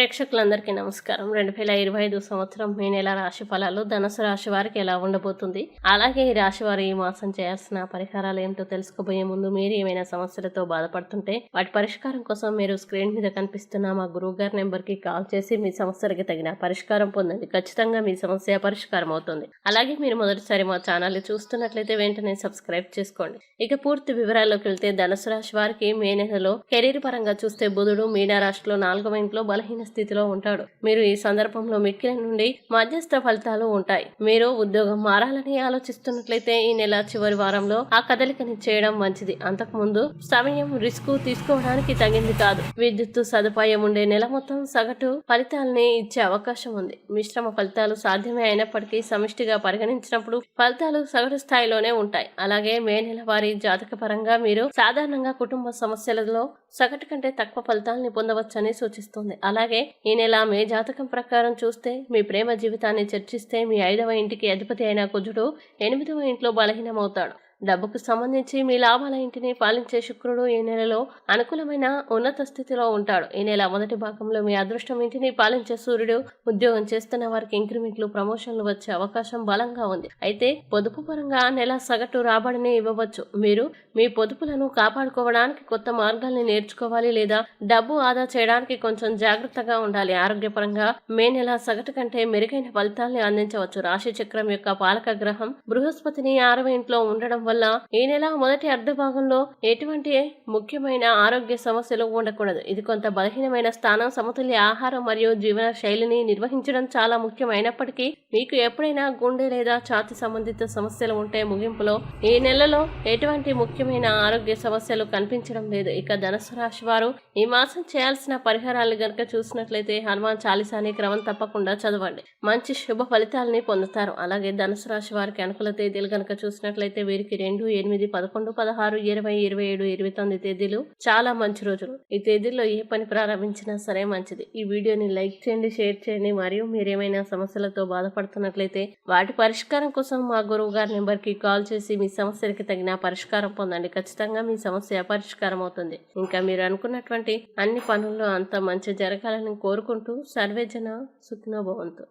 ప్రేక్షకులందరికీ నమస్కారం. రెండు వేల ఇరవై ఐదు సంవత్సరం మే నెల రాశి ఫలాలు ధనుసు రాశి వారికి ఎలా ఉండబోతుంది? అలాగే ఈ రాశి వారు ఈ మాసం చేయాల్సిన పరిహారాలు ఏమిటో తెలుసుకోబోయే ముందు మీరు ఏమైనా సమస్యలతో బాధపడుతుంటే వాటి పరిష్కారం కోసం మీరు స్క్రీన్ మీద కనిపిస్తున్న మా గురువు గారి నెంబర్కి కాల్ చేసి మీ సమస్యలకి తగిన పరిష్కారం పొందండి. ఖచ్చితంగా మీ సమస్య పరిష్కారం అవుతుంది. అలాగే మీరు మొదటిసారి మా ఛానల్ చూస్తున్నట్లయితే వెంటనే సబ్స్క్రైబ్ చేసుకోండి. ఇక పూర్తి వివరాల్లోకి వెళ్తే ధనుసు రాశి వారికి మే నెలలో కెరీర్ పరంగా చూస్తే బుధుడు మీనా రాశిలో నాలుగవ ఇంట్లో బలహీన స్థితిలో ఉంటాడు. మీరు ఈ సందర్భంలో మిక్కిలి నుండి మధ్యస్థ ఫలితాలు ఉంటాయి. మీరు ఉద్యోగం మారాలని ఆలోచిస్తున్నట్లయితే ఈ నెల చివరి వారంలో ఆ కదలికని చేయడం మంచిది. అంతకుముందు సమయం రిస్క్ తీసుకోవడానికి తగింది కాదు. విద్యుత్ సదుపాయం ఉండే నెల మొత్తం సగటు ఫలితాలని ఇచ్చే అవకాశం ఉంది. మిశ్రమ ఫలితాలు సాధ్యమే అయినప్పటికీ సమిష్టిగా పరిగణించినప్పుడు ఫలితాలు సగటు స్థాయిలోనే ఉంటాయి. అలాగే మే నెల వారి జాతక పరంగా మీరు సాధారణంగా కుటుంబ సమస్యలలో సగటు కంటే తక్కువ ఫలితాలని పొందవచ్చని సూచిస్తుంది. అలాగే ఈ నెల మే జాతకం ప్రకారం చూస్తే మీ ప్రేమ జీవితాన్ని చర్చిస్తే మీ ఐదవ ఇంటికి అధిపతి అయిన కుజుడు ఎనిమిదవ ఇంట్లో బలహీనమవుతాడు. డబ్బుకు సంబంధించి మీ లాభాల ఇంటిని పాలించే శుక్రుడు ఈ నెలలో అనుకూలమైన ఉన్నత స్థితిలో ఉంటాడు. ఈ నెల మొదటి భాగంలో మీ అదృష్టం ఇంటిని పాలించే సూర్యుడు ఉద్యోగం చేస్తున్న వారికి ఇంక్రిమెంట్లు ప్రమోషన్లు వచ్చే అవకాశం బలంగా ఉంది. అయితే పొదుపు పరంగా నెల సగటు రాబడిని ఇవ్వవచ్చు. మీరు మీ పొదుపులను కాపాడుకోవడానికి కొత్త మార్గాల్ని నేర్చుకోవాలి లేదా డబ్బు ఆదా చేయడానికి కొంచెం జాగ్రత్తగా ఉండాలి. ఆరోగ్యపరంగా మే నెల సగటు కంటే మెరుగైన ఫలితాల్ని అందించవచ్చు. రాశి చక్రం యొక్క పాలక గ్రహం బృహస్పతిని ఆరవ ఇంట్లో ఉండడం వల్ల ఈ నెల మొదటి అర్ధ భాగంలో ఎటువంటి ముఖ్యమైన ఆరోగ్య సమస్యలు ఉండకూడదు. ఇది కొంత బలహీనమైన స్థానం సమతుల్య ఆహారం మరియు జీవన శైలిని నిర్వహించడం చాలా ముఖ్యమైనప్పటికీ మీకు ఎప్పుడైనా గుండె లేదా ఛాతి సంబంధిత సమస్యలు ఉంటే ముగింపులో ఈ నెలలో ఎటువంటి ముఖ్యమైన ఆరోగ్య సమస్యలు కనిపించడం లేదు. ఇక ధనుసు రాశి వారు ఈ మాసం చేయాల్సిన పరిహారాలు గనుక చూసినట్లయితే హనుమాన్ చాలీసాని క్రమం తప్పకుండా చదవండి. మంచి శుభ ఫలితాలని పొందుతారు. అలాగే ధనుసు రాశి వారికి అనుకూల తేదీలు గనుక చూసినట్లయితే వీరికి రెండు ఎనిమిది పదకొండు పదహారు ఇరవై ఇరవై ఏడు ఇరవై తొమ్మిది తేదీలు చాలా మంచి రోజులు. ఈ తేదీల్లో ఏ పని ప్రారంభించినా సరే మంచిది. ఈ వీడియోని లైక్ చేయండి షేర్ చేయండి. మరియు మీరేమైనా సమస్యలతో బాధపడుతున్నట్లయితే వాటి పరిష్కారం కోసం మా గురువు గారి నెంబర్కి కాల్ చేసి మీ సమస్యలకి తగిన పరిష్కారం పొందండి. ఖచ్చితంగా మీ సమస్య పరిష్కారం అవుతుంది. ఇంకా మీరు అనుకున్నటువంటి అన్ని పనుల్లో అంత మంచి జరగాలని కోరుకుంటూ సర్వేజన సుఖినో భవంతు.